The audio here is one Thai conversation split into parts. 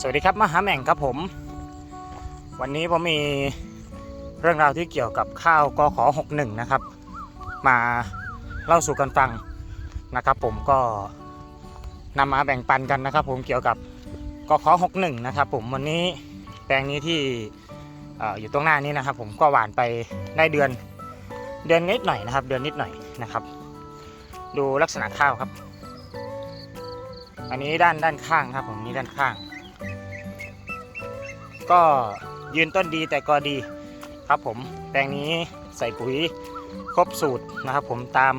สวัสดีครับมหาแม่งครับผม วันนี้ผมมีเรื่องราวที่เกี่ยวกับข้าวกขอ61 นะครับ มาเล่าสู่กันฟังนะครับ ผมก็นำมาแบ่งปันกันนะครับ ผมเกี่ยวกับกขอ61 นะครับ ผมวันนี้แปลงนี้ที่เอออยู่ตรงหน้านี้นะครับ ผมก็หวานไปได้เดือนเดือนนิดหน่อยนะครับ เดือนนิดหน่อยนะครับ ดูลักษณะข้าวครับ อันนี้ด้านด้านข้างครับ ผมนี่ด้านข้าง ก็ยืนต้นดีแต่ก็ดีครับผมแปลงนี้ใส่ปุ๋ยครบสูตรนะครับ ผมตาม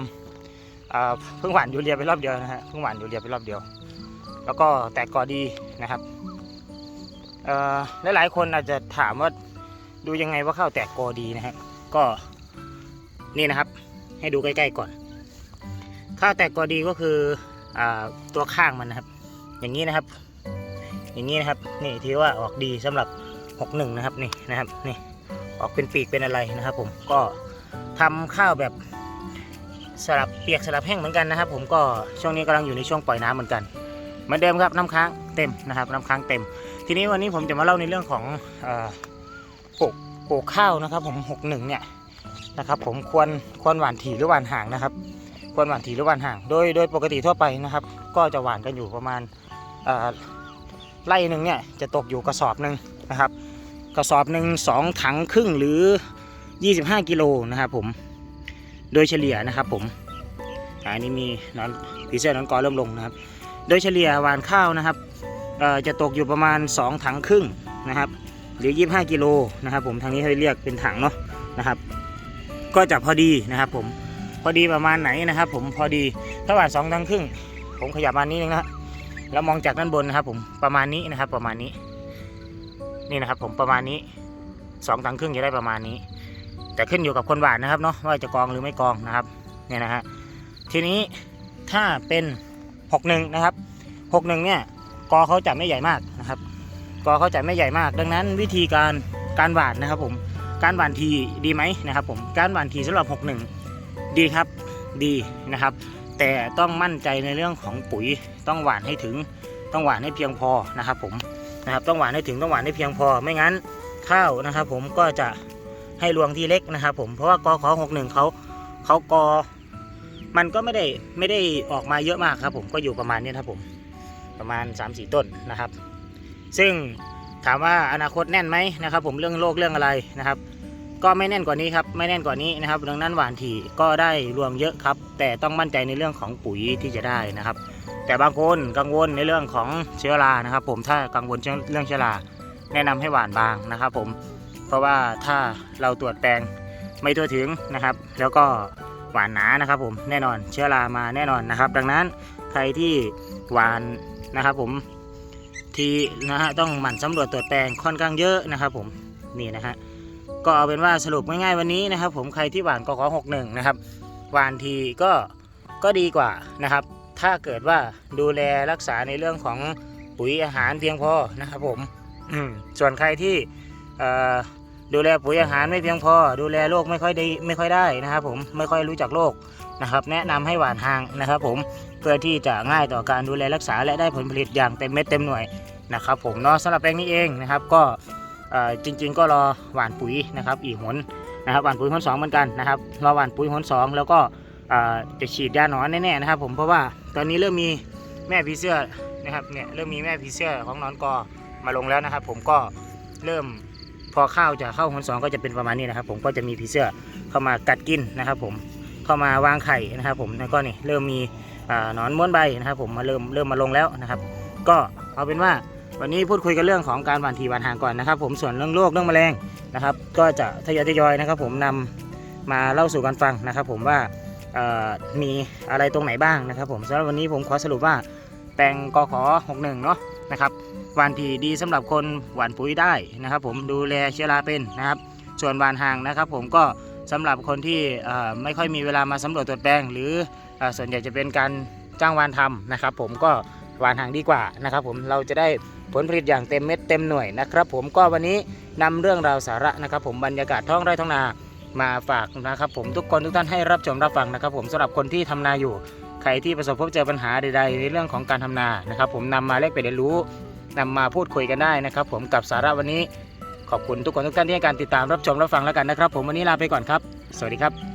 เพิ่งหว่านยูเรียไปรอบเดียวนะฮะเพิ่งหว่านยูเรียไปรอบเดียว แล้วก็แตกกอดีนะครับเอ่อหลายคนอาจจะถามว่าดูยังไงว่าข้าวแตกกอดีนะฮะก็นี่นะครับ ให้ดูใกล้ๆก่อนข้าวแตกกอดีก็คืออาตัวข้างมันนะครับ อย่างนี้นะครับ อย่างนี้นะครับ นี่ถือว่าออกดีสำหรับ 61 นะครับนี่นะครับนี่ออกเป็นปีกเป็นอะไรนะครับ ผมก็ทำข้าวแบบสลับเปียกสลับแห้งเหมือนกันนะครับ ผมก็ช่วงนี้กำลังอยู่ในช่วงปล่อยน้ำเหมือนกันเหมือนเดิมครับน้ำค้างเต็มนะครับ น้ำค้างเต็ม ทีนี้วันนี้ผมจะมาเล่าในเรื่องของปลูกปลูกข้าวนะครับ ผม 61 เนี่ยนะครับ ผมควรควรหว่านถี่หรือหว่านห่างนะครับ ควรหว่านถี่หรือหว่านห่าง โดยโดยปกติทั่วไปนะครับ ก็จะหว่านกันอยู่ประมาณ ไร่หนึ่งเนี่ยจะตกอยู่กระสอบหนึ่งนะครับ กระสอบหนึ่งสองถังครึ่งหรือ 25 กิโลนะครับผมโดยเฉลี่ยนะครับผมอันนี้มีนอนผีเสื้อนอนกอเริ่มลงนะครับ โดยเฉลี่ยหวานข้าวนะครับจะตกอยู่ประมาณ 2 ถังครึ่งนะครับหรือ 25 กิโลนะครับผมทางนี้เขาเรียกเป็นถังเนาะนะครับ ก็จะพอดีนะครับผมพอดีประมาณไหนนะครับ ผมพอดีถ้าหวานสองถังครึ่งผมขยับมานิดนึงนะ แล้วมองจากด้านบนนะครับ ผมประมาณนี้นะครับ ประมาณนี้ นี่นะครับ ผมประมาณนี้สองตังครึ่งจะได้ประมาณนี้ แต่ขึ้นอยู่กับคนหวานนะครับเนาะว่าจะกองหรือไม่กองนะครับ เนี่ยนะฮะทีนี้ถ้าเป็นหกหนึ่งนะครับหกหนึ่งเนี่ยกอเขาจะไม่ใหญ่มากนะครับกอเขาจะไม่ใหญ่มาก ดังนั้นวิธีการการหวานนะครับผมการหวานทีดีไหมนะครับผมการหวานทีสำหรับหกหนึ่งดีครับดีนะครับ แต่ต้องมั่นใจในเรื่องของปุ๋ยต้องหว่านให้ถึงต้องหว่านให้เพียงพอนะครับผมนะครับต้องหว่านให้ถึงต้องหว่านให้เพียงพอไม่งั้นข้าวนะครับ ผมก็จะให้รวงที่เล็กนะครับ ผมเพราะว่ากอขอหกหนึ่งเขาเขากอ มันก็ไม่ได้ไม่ได้ออกมาเยอะมากครับ ผมก็อยู่ประมาณนี้ครับผมประมาณ 3-4 ต้นนะครับ ซึ่งถามว่าอนาคตแน่นไหมนะครับ ผมเรื่องโรคเรื่องอะไรนะครับ ก็ไม่แน่นกว่านี้ครับไม่แน่นกว่านี้นะครับ ดังนั้นหวานถี่ก็ได้รวงเยอะครับ แต่ต้องมั่นใจในเรื่องของปุ๋ยที่จะได้นะครับ แต่บางคนกังวลในเรื่องของเชื้อรานะครับ ผมถ้ากังวลเรื่องเชื้อราแนะนำให้หวานบางนะครับ ผมเพราะว่าถ้าเราตรวจแปลงไม่ทั่วถึงนะครับ แล้วก็หวานหนานะครับผมแน่นอนเชื้อรามาแน่นอนนะครับ ดังนั้นใครที่หวานนะครับ ผมทีนะฮะต้องหมั่นสำรวจตรวจแปลงค่อนข้างเยอะนะครับ ผมนี่นะฮะ ก็เอาเป็นว่าสรุปง่ายๆวันนี้นะครับ ผมใครที่หวานกขอหกหนึ่งนะครับหวานทีก็ก็ดีกว่านะครับ ถ้าเกิดว่าดูแลรักษาในเรื่องของปุ๋ยอาหารเพียงพอนะครับผมส่วนใครที่ดูแลปุ๋ยอาหารไม่เพียงพอ ดูแลโรคไม่ค่อยได้ไม่ค่อยได้นะครับ ผมไม่ค่อยรู้จักโรคนะครับ แนะนำให้หวานห่างนะครับ ผมเพื่อที่จะง่ายต่อการดูแลรักษาและได้ผลผลิตอย่างเต็มเม็ดเต็มหน่วยนะครับ ผมเนาะสำหรับแปลงนี้เองนะครับ ก็ จริง ๆ ก็รอหว่านปุ๋ยนะครับอีกหนนะครับหว่านปุ๋ยหนสองเหมือนกันนะครับรอหว่านปุ๋ยหนสองแล้วก็จะฉีดยาหนอนแน่ๆนะครับ ผมเพราะว่าตอนนี้เริ่มมีแม่ผีเสื้อนะครับเนี่ยเริ่มมีแม่ผีเสื้อของนอนกอมาลงแล้วนะครับ ผมก็เริ่มพอข้าวจะเข้าหนสองก็จะเป็นประมาณนี้นะครับ ผมก็จะมีผีเสื้อเข้ามากัดกินนะครับ ผมเข้ามาวางไข่นะครับ ผมแล้วก็นี่เริ่มมีหนอนม้วนใบนะครับ ผมมาเริ่มเริ่มมาลงแล้วนะครับ ก็เอาเป็นว่า วันนี้พูดคุยกันเรื่องของการหว่านทีหว่านห่างก่อนนะครับ ผมส่วนเรื่องโรคเรื่องแมลงนะครับ ก็จะทยอยทยอยนะครับ ผมนำมาเล่าสู่กันฟังนะครับ ผมว่ามีอะไรตรงไหนบ้างนะครับ ผมสำหรับวันนี้ผมขอสรุปว่าแตงกขอ61เนาะนะครับหวานทีดีสำหรับคนหว่านปุ๋ยได้นะครับ ผมดูแลเชื้อราเป็นนะครับ ส่วนหวานห่างนะครับ ผมก็สำหรับคนที่ไม่ค่อยมีเวลามาสำรวจตรวจแปลงหรืออส่วนใหญ่จะเป็นการจ้างวานทำนะครับ ผมก็หวานห่างดีกว่านะครับ ผมเราจะได้ ผลผลิตอย่างเต็มเม็ดเต็มหน่วยนะครับ ผมก็วันนี้นำเรื่องราวสาระนะครับ ผมบรรยากาศท้องไร่ท้องนามาฝากนะครับผมทุกคนทุกท่านให้รับชมรับฟังนะครับ ผมสำหรับคนที่ทำนาอยู่ใครที่ประสบพบเจอปัญหาใดๆ ในเรื่องของการทำนานะครับ ผมนำมาแลกเปลี่ยนเรียนรู้นำมาพูดคุยกันได้นะครับ ผมกับสาระวันนี้ขอบคุณทุกคนทุกท่านที่ให้การติดตามรับชมรับฟังแล้วกันนะครับ ผมวันนี้ลาไปก่อนครับ สวัสดีครับ